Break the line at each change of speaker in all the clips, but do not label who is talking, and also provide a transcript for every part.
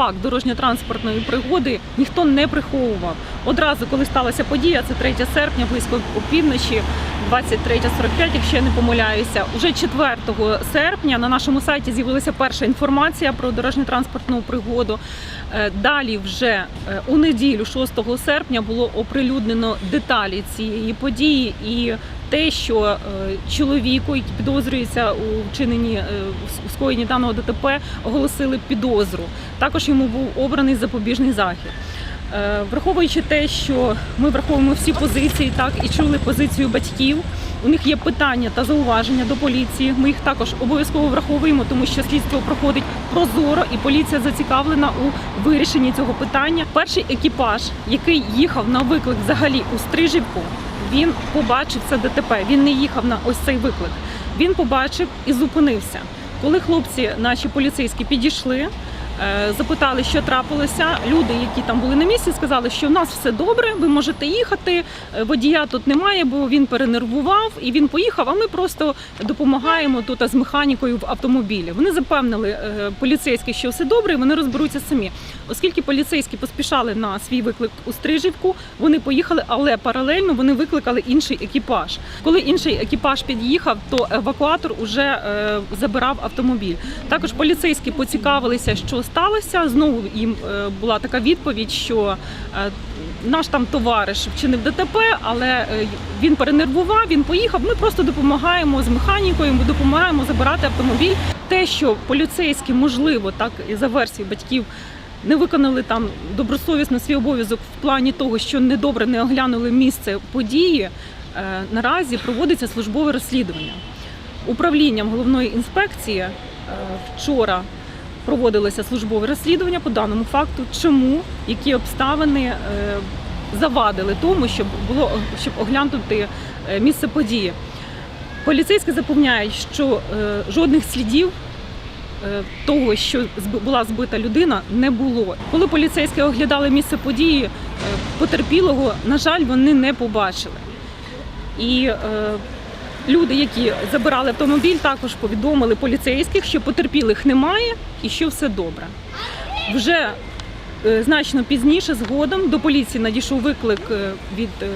факт дорожньо-транспортної пригоди ніхто не приховував. Одразу, коли сталася подія, це 3 серпня, близько опівночі, 23.45, якщо я не помиляюся. Уже 4 серпня на нашому сайті з'явилася перша інформація про дорожньо-транспортну пригоду. Е, Далі, вже е, у неділю, 6 серпня, було оприлюднено деталі цієї події і те, що е, чоловіку, який підозрюється у вчиненні е, у скоєнні даного ДТП, оголосили підозру. Також йому був обраний запобіжний захід. Е, Враховуючи те, що ми враховуємо всі позиції, так і чули позицію батьків. У них є питання та зауваження до поліції. Ми їх також обов'язково враховуємо, тому що слідство проходить прозоро, і поліція зацікавлена у вирішенні цього питання. Перший екіпаж, який їхав на виклик взагалі у Стрижівку, він побачив це ДТП. Він не їхав на ось цей виклик. Він побачив і зупинився. Коли хлопці, наші поліцейські, підійшли, е, запитали, що трапилося. Люди, які там були на місці, сказали, що в нас все добре, ви можете їхати. е, Водія тут немає, бо він перенервував і він поїхав. А ми просто допомагаємо тут з механікою в автомобілі. Вони запевнили е, поліцейських, що все добре, і вони розберуться самі. Оскільки поліцейські поспішали на свій виклик у Стрижівку, вони поїхали, але паралельно вони викликали інший екіпаж. Коли інший екіпаж під'їхав, то евакуатор уже е, забирав автомобіль. Також поліцейські поцікавилися, що сталося. Знову їм е, була така відповідь, що е, наш там товариш вчинив ДТП, але він перенервував, він поїхав. Ми просто допомагаємо з механікою, ми допомагаємо забирати автомобіль. Те, що поліцейські, можливо, так і за версією батьків. Не виконали там добросовісно свій обов'язок в плані того, що недобре не оглянули місце події. е, Наразі проводиться службове розслідування. Управлінням головної інспекції е, вчора проводилося службове розслідування по даному факту, чому які обставини е, завадили тому, щоб було щоб оглянути місце події. Поліцейські запевняють, що жодних слідів того, що була збита людина, не було. Коли поліцейські оглядали місце події, е, потерпілого, на жаль, вони не побачили. І е, люди, які забирали автомобіль, також повідомили поліцейських, що потерпілих немає і що все добре. Вже е, значно пізніше, згодом, до поліції надійшов виклик е, від е,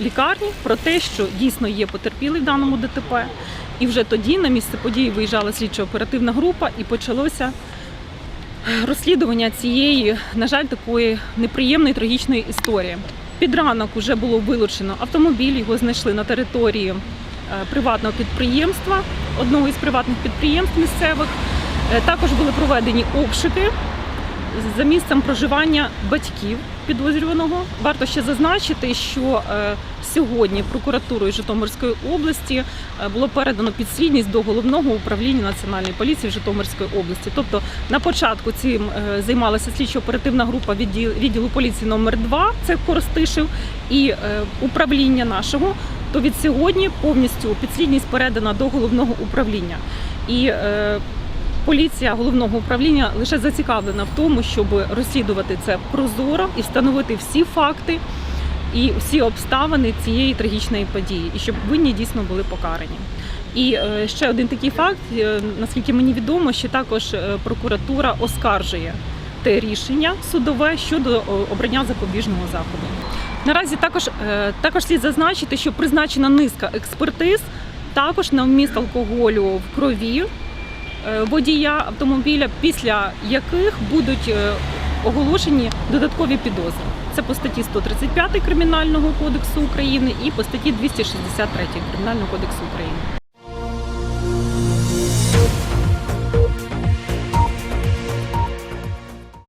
лікарні про те, що дійсно є потерпілий в даному ДТП. І вже тоді на місце події виїжджала слідчо-оперативна група і почалося розслідування цієї, на жаль, такої неприємної трагічної історії. Під ранок вже було вилучено автомобіль, його знайшли на території е, приватного підприємства, одного із приватних підприємств місцевих. Е, Також були проведені обшуки за місцем проживання батьків підозрюваного. Варто ще зазначити, що е, сьогодні прокуратурою Житомирської області е, було передано підслідність до головного управління національної поліції Житомирської області. Тобто на початку цим е, займалася слідчо-оперативна група відділ, відділу поліції номер 2 це Коростишев, і управління нашого. То від сьогодні повністю підслідність передана до головного управління. І Поліція головного управління лише зацікавлена в тому, щоб розслідувати це прозоро і встановити всі факти і всі обставини цієї трагічної події, і щоб винні дійсно були покарані. І е, ще один такий факт, е, наскільки мені відомо, що також е, прокуратура оскаржує те рішення судове щодо обрання запобіжного заходу. Наразі також, також слід зазначити, що призначена низка експертиз також на вміст алкоголю в крові водія автомобіля, після яких будуть е, оголошені додаткові підозри. Це по статті 135 Кримінального кодексу України і по статті 263 Кримінального кодексу України.